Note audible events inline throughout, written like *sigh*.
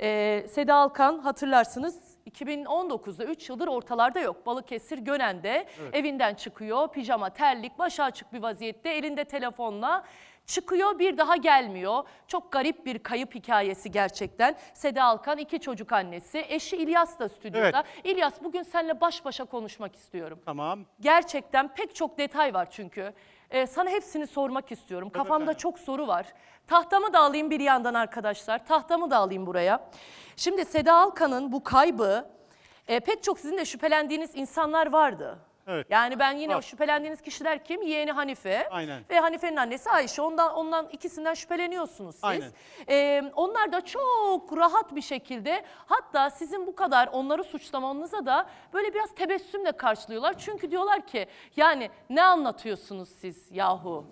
Ee, Seda Alkan hatırlarsınız 2019'da 3 yıldır ortalarda yok. Balıkesir Gönen'de evinden çıkıyor. Pijama, terlik, başı açık bir vaziyette elinde telefonla çıkıyor bir daha gelmiyor. Çok garip bir kayıp hikayesi gerçekten. Seda Alkan iki çocuk annesi. Eşi İlyas da stüdyoda. İlyas bugün seninle baş başa konuşmak istiyorum. Tamam. Gerçekten pek çok detay var çünkü. Ee, sana hepsini sormak istiyorum. Kafamda çok soru var. Tahtamı da alayım bir yandan arkadaşlar. Tahtamı da alayım buraya. Şimdi Seda Alkan'ın bu kaybı e, pek çok sizin de şüphelendiğiniz insanlar vardı. Evet. Yani ben yine o Var. şüphelendiğiniz kişiler kim? Yeğeni Hanife Aynen. ve Hanife'nin annesi Ayşe. Ondan ondan ikisinden şüpheleniyorsunuz siz. Aynen. Ee, onlar da çok rahat bir şekilde hatta sizin bu kadar onları suçlamanıza da böyle biraz tebessümle karşılıyorlar. Çünkü diyorlar ki yani ne anlatıyorsunuz siz yahu?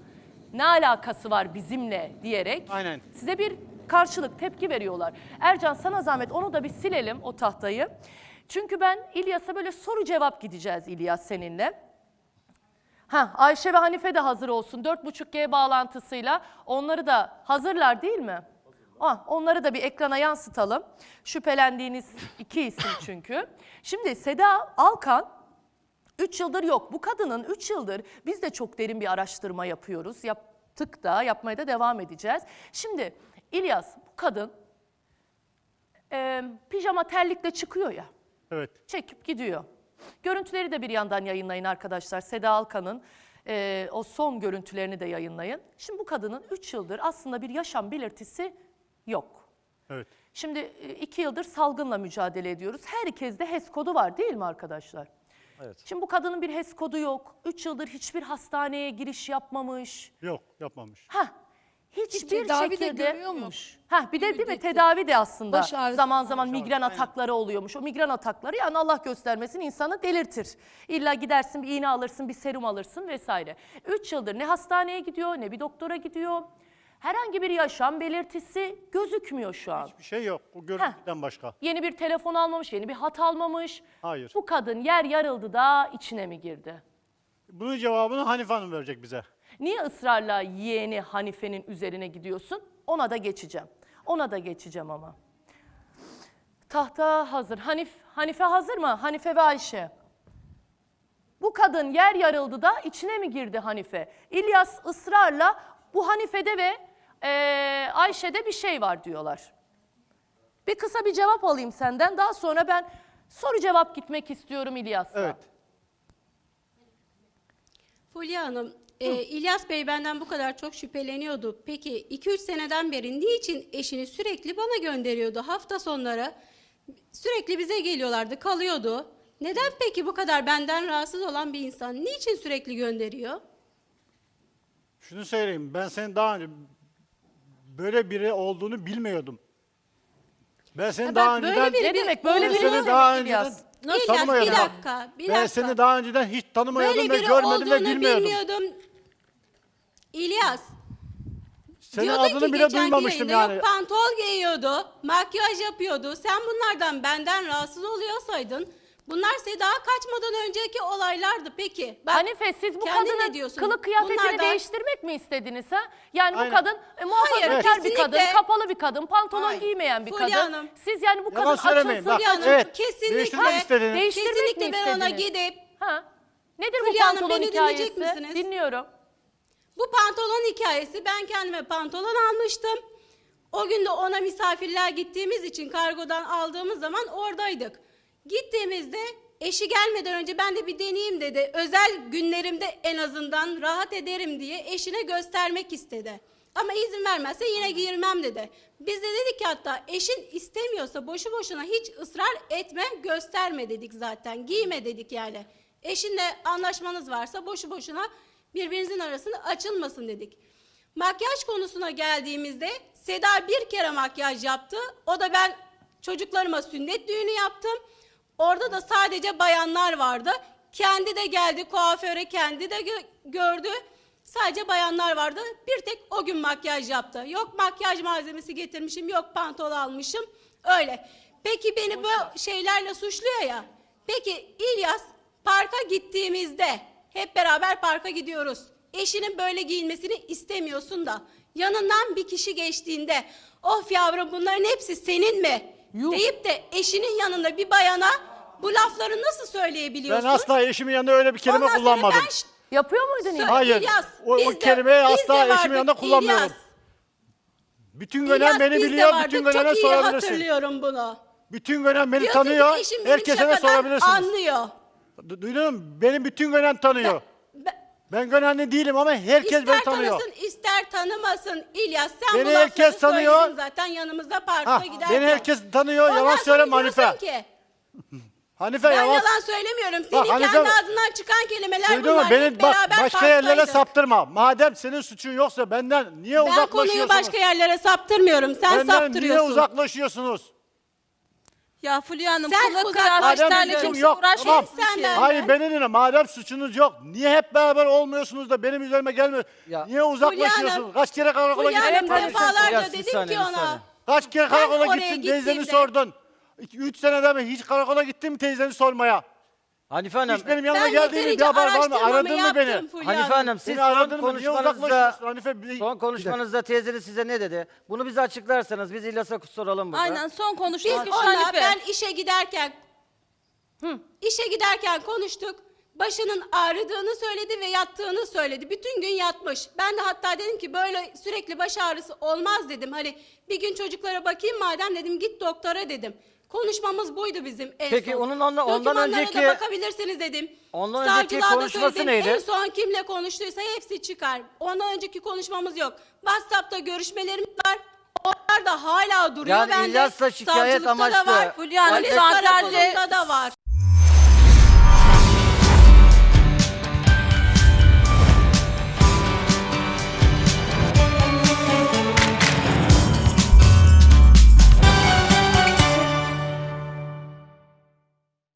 Ne alakası var bizimle diyerek Aynen. size bir karşılık tepki veriyorlar. Ercan sana zahmet onu da bir silelim o tahtayı. Çünkü ben İlyas'a böyle soru cevap gideceğiz İlyas seninle. Ha, Ayşe ve Hanife de hazır olsun. 4.5G bağlantısıyla onları da hazırlar değil mi? Ah, onları da bir ekrana yansıtalım. Şüphelendiğiniz iki isim *coughs* çünkü. Şimdi Seda Alkan 3 yıldır yok. Bu kadının 3 yıldır biz de çok derin bir araştırma yapıyoruz. Yaptık da yapmaya da devam edeceğiz. Şimdi İlyas bu kadın e, pijama terlikle çıkıyor ya Evet. çekip gidiyor. Görüntüleri de bir yandan yayınlayın arkadaşlar. Seda Alkan'ın e, o son görüntülerini de yayınlayın. Şimdi bu kadının 3 yıldır aslında bir yaşam belirtisi yok. Evet. Şimdi 2 yıldır salgınla mücadele ediyoruz. Herkeste HES kodu var değil mi arkadaşlar? Evet. Şimdi bu kadının bir HES kodu yok. 3 yıldır hiçbir hastaneye giriş yapmamış. Yok yapmamış. Ha hiçbir tedavi de şekilde görüyormuş. Ha bir de değil mi tedavi de aslında Baş ağrısı zaman zaman migren atakları oluyormuş. O migren atakları yani Allah göstermesin insanı delirtir. İlla gidersin bir iğne alırsın, bir serum alırsın vesaire. 3 yıldır ne hastaneye gidiyor ne bir doktora gidiyor. Herhangi bir yaşam belirtisi gözükmüyor şu an. Bir şey yok. O görüntüden başka. Yeni bir telefon almamış, yeni bir hat almamış. Hayır. Bu kadın yer yarıldı da içine mi girdi? Bunun cevabını Hanife Hanım verecek bize. Niye ısrarla yeğeni Hanife'nin üzerine gidiyorsun? Ona da geçeceğim. Ona da geçeceğim ama. Tahta hazır. Hanif, Hanife hazır mı? Hanife ve Ayşe. Bu kadın yer yarıldı da içine mi girdi Hanife? İlyas ısrarla bu Hanife'de ve eee, Ayşe'de bir şey var diyorlar. Bir kısa bir cevap alayım senden. Daha sonra ben soru cevap gitmek istiyorum İlyas'a. Evet. Fulya Hanım, e, İlyas Bey benden bu kadar çok şüpheleniyordu. Peki 2-3 seneden beri niçin eşini sürekli bana gönderiyordu hafta sonları? Sürekli bize geliyorlardı, kalıyordu. Neden peki bu kadar benden rahatsız olan bir insan niçin sürekli gönderiyor? Şunu söyleyeyim. Ben senin daha önce böyle biri olduğunu bilmiyordum. Ben seni Ha, daha bak, böyle önceden... biri- Ne demek? Böyle Ben biri seni ne daha demek önceden İlyas? İlyas tanımıyordum. bir dakika, bir Ben dakika. seni daha önceden hiç tanımıyordum Böyle ve biri görmedim olduğunu ve bilmiyordum. bilmiyordum. İlyas, Senin Diyordu adını ki bile geçenki duymamıştım yayında yani. Yok pantol giyiyordu, makyaj yapıyordu. Sen bunlardan benden rahatsız oluyorsaydın bunlar Seda kaçmadan önceki olaylardı peki. Bak, Hanife siz bu kadının ne diyorsun? kılık kıyafetini Bunlardan- değiştirmek mi istediniz ha? Yani Aynen. bu kadın e, muhafazakar Hayır, bir kadın, kesinlikle. kapalı bir kadın, pantolon Hayır. giymeyen bir Fulya kadın. Hanım. Siz yani bu Yalan kadın söylemeyin. açılsın Bak, diye Hanım, evet. kesinlikle. Değiştirmek istediniz. Değiştirmek Kesinlikle mi ben ona istediniz? gidip Ha? Nedir bu Fulya Hanım, pantolon beni hikayesi? dinleyecek misiniz? Dinliyorum. Bu pantolon hikayesi ben kendime pantolon almıştım. O gün de ona misafirler gittiğimiz için kargodan aldığımız zaman oradaydık. Gittiğimizde eşi gelmeden önce ben de bir deneyeyim dedi. Özel günlerimde en azından rahat ederim diye eşine göstermek istedi. Ama izin vermezse yine giyirmem dedi. Biz de dedik ki hatta eşin istemiyorsa boşu boşuna hiç ısrar etme gösterme dedik zaten. Giyme dedik yani. Eşinle anlaşmanız varsa boşu boşuna birbirinizin arasında açılmasın dedik. Makyaj konusuna geldiğimizde Seda bir kere makyaj yaptı. O da ben çocuklarıma sünnet düğünü yaptım. Orada da sadece bayanlar vardı. Kendi de geldi kuaföre kendi de gö- gördü. Sadece bayanlar vardı. Bir tek o gün makyaj yaptı. Yok makyaj malzemesi getirmişim, yok pantol almışım. Öyle. Peki beni bu şeylerle suçluyor ya. Peki İlyas parka gittiğimizde hep beraber parka gidiyoruz. Eşinin böyle giyinmesini istemiyorsun da yanından bir kişi geçtiğinde of yavrum bunların hepsi senin mi? Yuh. deyip de eşinin yanında bir bayana bu lafları nasıl Ben söyleyebiliyorsun? asla eşimin yanında öyle bir kelime Ondan sonra kullanmadım. ben ş- Yapıyor muydun İlyas? Hayır. İlyas, O- o de- kelimeyi biz asla de eşimin yanında kullanmıyorum. İlyas, Bütün gönen İlyas, beni biz de biliyor, vardık, bütün gönene Çok iyi sorabilirsin. hatırlıyorum bunu. Bütün gönen beni Diyorsun ki tanıyor, eşim benim herkese de şakadan sorabilirsiniz. Anlıyor. Du- Duydun mu? Benim bütün gönen tanıyor. Ben- Ben gönenli değilim ama herkes İster beni tanıyor. tanısın ister tanımasın İlyas sen Beni bu lafları herkes tanıyor. zaten yanımızda parkta Ha, giderken. beni herkes tanıyor, Ondan yalan sonra söyleme diyorsun Hanife. Ki, *laughs* Hanife ben yalan. yalan söylemiyorum. Senin Hanife- kendi ağzından çıkan kelimeler Duydun mu? bunlar. Beni Hep bak beraber başka yerlere parktaydık. saptırma. Madem senin suçun yoksa benden niye Ben uzaklaşıyorsunuz? konuyu başka yerlere saptırmıyorum. Sen Benden niye saptırıyorsun. uzaklaşıyorsunuz? Ya Fulya Hanım Sen kılık uzak- Madem kıyafetlerle suçum kimse yok, tamam. Senden- Hayır beni dinle. Madem suçunuz yok, niye hep beraber olmuyorsunuz da benim üzerime gelmiyor? Ya- Niye uzaklaşıyorsunuz? Hanım- Kaç kere karakola Fulya gittin? Hanım Evet, defalarca Ya, bir dedim saniye, ki bir ona. Kaç kere karakola oraya gittin, teyzeni gittiğimde- sordun. 3 senede mi hiç karakola gittin mi teyzeni sormaya? Hanife Hanım, Hiç benim yanıma Ben geldiğin bir yeterince haber var mı? araştırmamı Aradın mı beni? Fulya Hanife Hanım siz Beni son aradın mı? Niye konuşmanızda uzaklaşıyorsun Hanife? Bir- son konuşmanızda teyzeniz size ne dedi? Bunu bize açıklarsanız biz İlyas'a soralım burada. Aynen son Biz konuştuğumuz onunla Hanife. ben işe giderken işe giderken konuştuk. Başının ağrıdığını söyledi ve yattığını söyledi. Bütün gün yatmış. Ben de hatta dedim ki böyle sürekli baş ağrısı olmaz dedim. Hani bir gün çocuklara bakayım madem dedim git doktora dedim. Konuşmamız buydu bizim en Peki son. onun ondan- ondan Dokümanlara önceki- da bakabilirsiniz dedim. Ondan önceki Savcılığa da konuşması söyledim. neydi? En son kimle konuştuysa hepsi çıkar. Ondan önceki konuşmamız yok. WhatsApp'ta görüşmelerimiz var. Onlar da hala duruyor Yani bende. İlyas'la şikayet Savcılıkta amaçlı. da var. Fulya Hanım Polis saatlerce karakolunda da var.